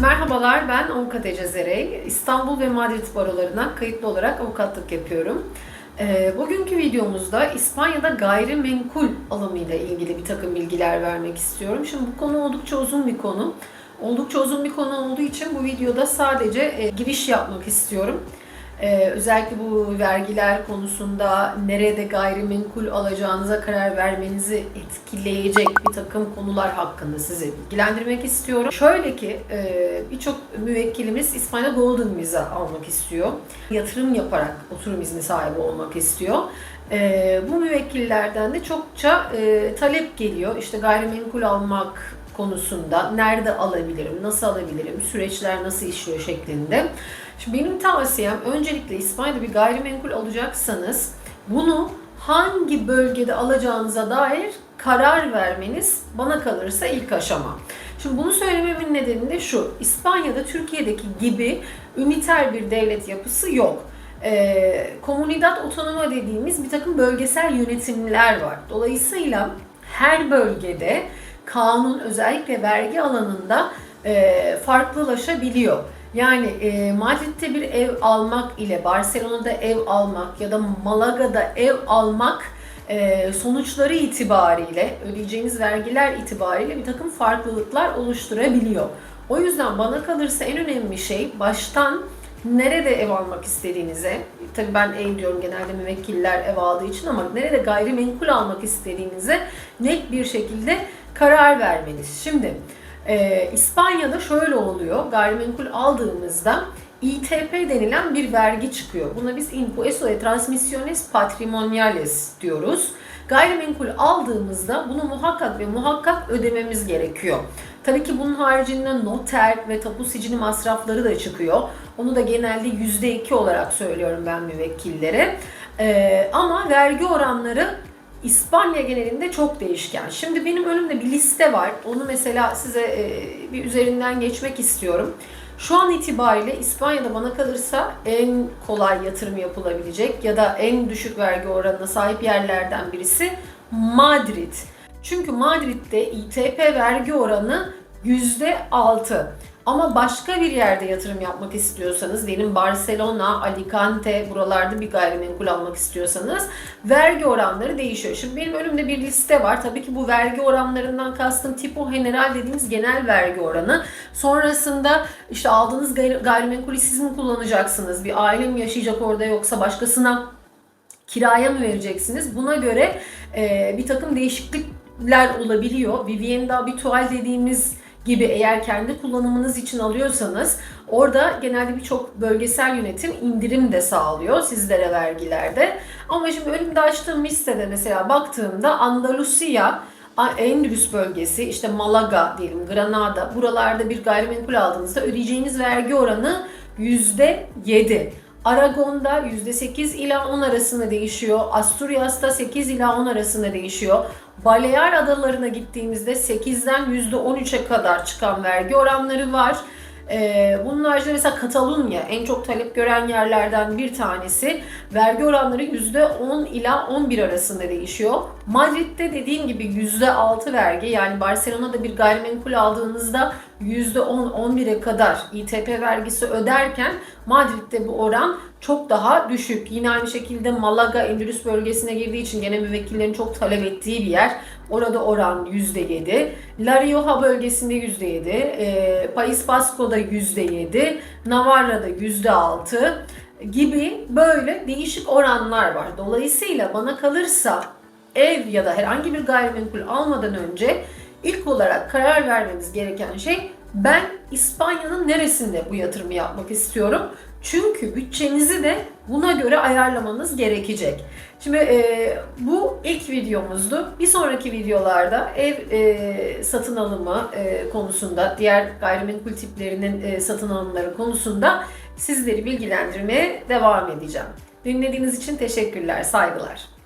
Merhabalar, ben avukat Ece Zerey. İstanbul ve Madrid barolarına kayıtlı olarak avukatlık yapıyorum. Ee, bugünkü videomuzda İspanya'da gayrimenkul alımıyla ilgili bir takım bilgiler vermek istiyorum. Şimdi bu konu oldukça uzun bir konu. Oldukça uzun bir konu olduğu için bu videoda sadece e, giriş yapmak istiyorum. Ee, özellikle bu vergiler konusunda nerede gayrimenkul alacağınıza karar vermenizi etkileyecek bir takım konular hakkında sizi bilgilendirmek istiyorum. Şöyle ki e, birçok müvekkilimiz İspanya Golden Visa almak istiyor. Yatırım yaparak oturum izni sahibi olmak istiyor. E, bu müvekkillerden de çokça e, talep geliyor. İşte gayrimenkul almak konusunda nerede alabilirim, nasıl alabilirim, süreçler nasıl işliyor şeklinde. Şimdi benim tavsiyem öncelikle İspanya'da bir gayrimenkul alacaksanız bunu hangi bölgede alacağınıza dair karar vermeniz bana kalırsa ilk aşama. Şimdi bunu söylememin nedeni de şu. İspanya'da Türkiye'deki gibi üniter bir devlet yapısı yok. Ee, Comunidad Autonoma dediğimiz bir takım bölgesel yönetimler var. Dolayısıyla her bölgede kanun özellikle vergi alanında e, farklılaşabiliyor. Yani e, Madrid'de bir ev almak ile Barcelona'da ev almak ya da Malaga'da ev almak e, sonuçları itibariyle ödeyeceğiniz vergiler itibariyle bir takım farklılıklar oluşturabiliyor. O yüzden bana kalırsa en önemli şey baştan nerede ev almak istediğinize, tabii ben ev diyorum genelde müvekkiller ev aldığı için ama nerede gayrimenkul almak istediğinize net bir şekilde karar vermeniz. Şimdi e, İspanya'da şöyle oluyor. Gayrimenkul aldığımızda ITP denilen bir vergi çıkıyor. Buna biz Impuesto de Transmisiones Patrimoniales diyoruz. Gayrimenkul aldığımızda bunu muhakkak ve muhakkak ödememiz gerekiyor. Tabii ki bunun haricinde noter ve tapu sicili masrafları da çıkıyor. Onu da genelde %2 olarak söylüyorum ben müvekkillere. Ee, ama vergi oranları İspanya genelinde çok değişken. Şimdi benim önümde bir liste var. Onu mesela size e, bir üzerinden geçmek istiyorum. Şu an itibariyle İspanya'da bana kalırsa en kolay yatırım yapılabilecek ya da en düşük vergi oranına sahip yerlerden birisi Madrid. Çünkü Madrid'de İTP vergi oranı %6. Ama başka bir yerde yatırım yapmak istiyorsanız, diyelim Barcelona, Alicante buralarda bir gayrimenkul almak istiyorsanız vergi oranları değişiyor. Şimdi benim önümde bir liste var. Tabii ki bu vergi oranlarından kastım tipo general dediğimiz genel vergi oranı. Sonrasında işte aldığınız gayrimenkulü siz mi kullanacaksınız? Bir aile mi yaşayacak orada yoksa başkasına kiraya mı vereceksiniz? Buna göre e, bir takım değişiklikler olabiliyor. Vivienda habitual dediğimiz gibi eğer kendi kullanımınız için alıyorsanız orada genelde birçok bölgesel yönetim indirim de sağlıyor sizlere vergilerde. Ama şimdi önümde açtığım listede mesela baktığımda Andalusia Endülüs bölgesi, işte Malaga diyelim, Granada, buralarda bir gayrimenkul aldığınızda ödeyeceğiniz vergi oranı %7. Aragon'da %8 ila 10 arasında değişiyor. Asturias'ta 8 ila 10 arasında değişiyor. Balear Adalarına gittiğimizde 8'den %13'e kadar çıkan vergi oranları var. Ee, bunun haricinde mesela Katalunya en çok talep gören yerlerden bir tanesi. Vergi oranları %10 ila 11 arasında değişiyor. Madrid'de dediğim gibi %6 vergi yani Barcelona'da bir gayrimenkul aldığınızda %10-11'e kadar İTP vergisi öderken Madrid'de bu oran çok daha düşük. Yine aynı şekilde Malaga, Endülüs bölgesine girdiği için gene müvekkillerin çok talep ettiği bir yer. Orada oran %7. La Rioja bölgesinde %7. E, País Basco'da %7. Navarra'da %6 gibi böyle değişik oranlar var. Dolayısıyla bana kalırsa ev ya da herhangi bir gayrimenkul almadan önce ilk olarak karar vermemiz gereken şey ben İspanya'nın neresinde bu yatırımı yapmak istiyorum? Çünkü bütçenizi de buna göre ayarlamanız gerekecek. Şimdi e, bu ilk videomuzdu. Bir sonraki videolarda ev e, satın alımı e, konusunda, diğer gayrimenkul tiplerinin e, satın alımları konusunda sizleri bilgilendirmeye devam edeceğim. Dinlediğiniz için teşekkürler, saygılar.